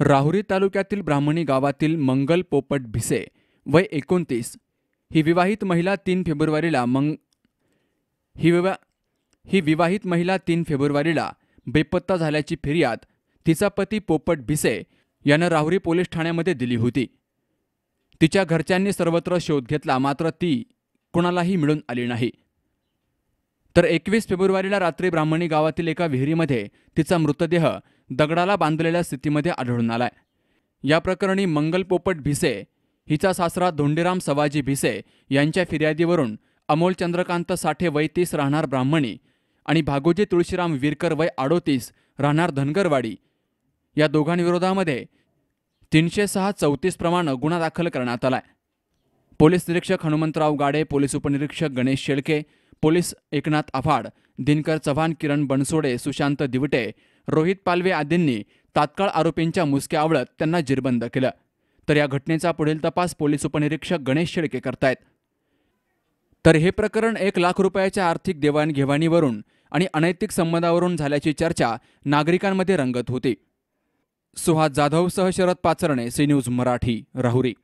राहुरी तालुक्यातील ब्राह्मणी गावातील मंगल पोपट भिसे वय एकोणतीस. ही विवाहित महिला तीन फेब्रुवारीला मंग ही विवा ही विवाहित महिला तीन फेब्रुवारीला बेपत्ता झाल्याची फिर्याद तिचा पती पोपट भिसे यानं राहुरी पोलीस ठाण्यामध्ये दिली होती. तिच्या घरच्यांनी सर्वत्र शोध घेतला मात्र ती कुणालाही मिळून आली नाही. तर एकवीस फेब्रुवारीला रात्री ब्राह्मणी गावातील एका विहिरीमध्ये तिचा मृतदेह दगडाला बांधलेल्या स्थितीमध्ये आढळून आलाय. या प्रकरणी मंगल पोपट भिसे हिचा सासरा धोंडीराम सवाजी भिसे यांच्या फिर्यादीवरून अमोल चंद्रकांत साठे वय तीस राहणार ब्राह्मणी आणि भागोजी तुळशीराम विरकर वय अडोतीस राहणार धनगरवाडी. या दोघांविरोधामध्ये तीनशे सहा चौतीस प्रमाणे गुन्हा दाखल करण्यात आलाय. पोलीस निरीक्षक हनुमंतराव गाडे पोलीस उपनिरीक्षक गणेश शेळके पोलीस एकनाथ आफाड दिनकर चव्हाण किरण बनसोडे सुशांत दिवटे रोहित पालवे आदींनी तात्काळ आरोपींच्या मुसक्या आवळत त्यांना जिरबंद केलं. तर या घटनेचा पुढील तपास पोलीस उपनिरीक्षक गणेश शेळके करतायत. तर हे प्रकरण एक लाख रुपयाच्या आर्थिक देवाणघेवाणीवरून आणि अनैतिक संबंधावरून झाल्याची चर्चा नागरिकांमध्ये रंगत होती. सुहास जाधवसह शरद पाचरणे सी न्यूज मराठी राहुरी.